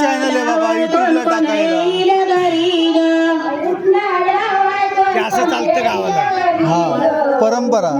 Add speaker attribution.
Speaker 1: channel आहे बाबा, YouTube ला
Speaker 2: कोण
Speaker 1: टाकायला. गावाला. हा. परंपरा